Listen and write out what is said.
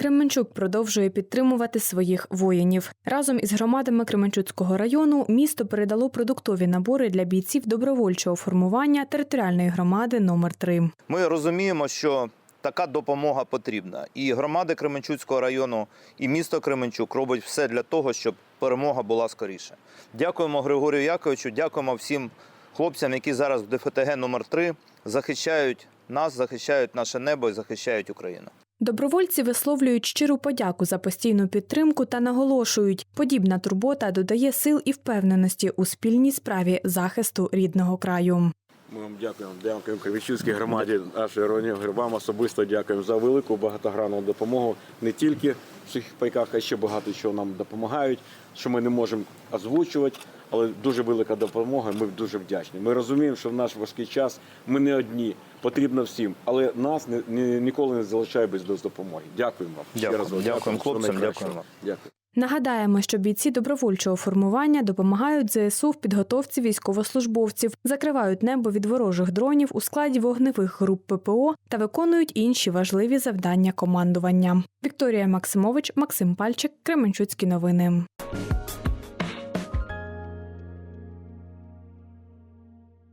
Кременчук продовжує підтримувати своїх воїнів. Разом із громадами Кременчуцького району місто передало продуктові набори для бійців добровольчого формування територіальної громади номер 3 Ми розуміємо, що така допомога потрібна. І громади Кременчуцького району, і місто Кременчук робить все для того, щоб перемога була скоріше. Дякуємо Григорію Яковичу, дякуємо всім хлопцям, які зараз в ДФТГ номер 3 захищають нас, захищають наше небо і захищають Україну. Добровольці висловлюють щиру подяку за постійну підтримку та наголошують, подібна турбота додає сил і впевненості у спільній справі захисту рідного краю. Ми вам дякуємо. Дякуємо Кривічівській громаді, нашої роні вам особисто дякуємо за велику багатогранну допомогу. Не тільки в цих пайках, а ще багато чого нам допомагають, що ми не можемо озвучувати, але дуже велика допомога. Ми дуже вдячні. Ми розуміємо, що в наш важкий час ми не одні, потрібно всім, але нас ніколи не залишає без, допомоги. Дякуємо вам. Дякую. Дякуємо хлопцям, дякуємо. Дякую. Нагадаємо, що бійці добровольчого формування допомагають ЗСУ в підготовці військовослужбовців, закривають небо від ворожих дронів у складі вогневих груп ППО та виконують інші важливі завдання командування. Вікторія Максимович, Максим Пальчик, Кременчуцькі новини.